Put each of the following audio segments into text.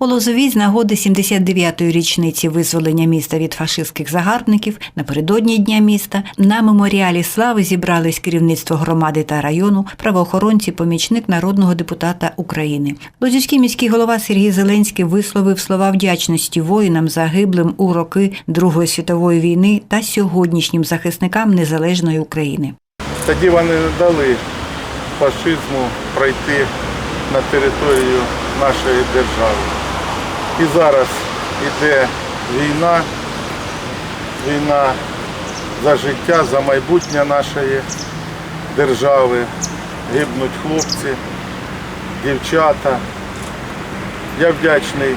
У Лозовій з нагоди 79-ї річниці визволення міста від фашистських загарбників напередодні дня міста на меморіалі слави зібрались керівництво громади та району, правоохоронці, помічник народного депутата України. Лозівський міський голова Сергій Зеленський висловив слова вдячності воїнам загиблим у роки Другої світової війни та сьогоднішнім захисникам незалежної України. Тоді вони дали фашизму пройти на територію нашої держави. І зараз іде війна, війна за життя, за майбутнє нашої держави. Гибнуть хлопці, дівчата. Я вдячний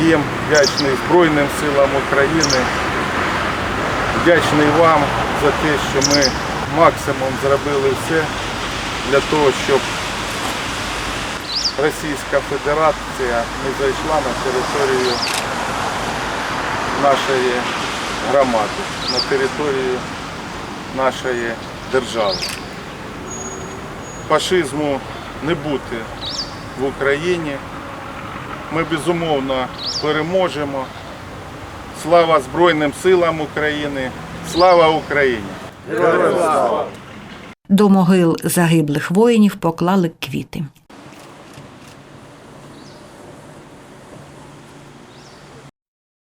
їм, вдячний Збройним силам України, вдячний вам за те, що ми максимум зробили все для того, щоб Російська Федерація не зайшла на територію нашої громади, на територію нашої держави. Фашизму не бути в Україні. Ми безумовно переможемо. Слава Збройним силам України! Слава Україні! До могил загиблих воїнів поклали квіти.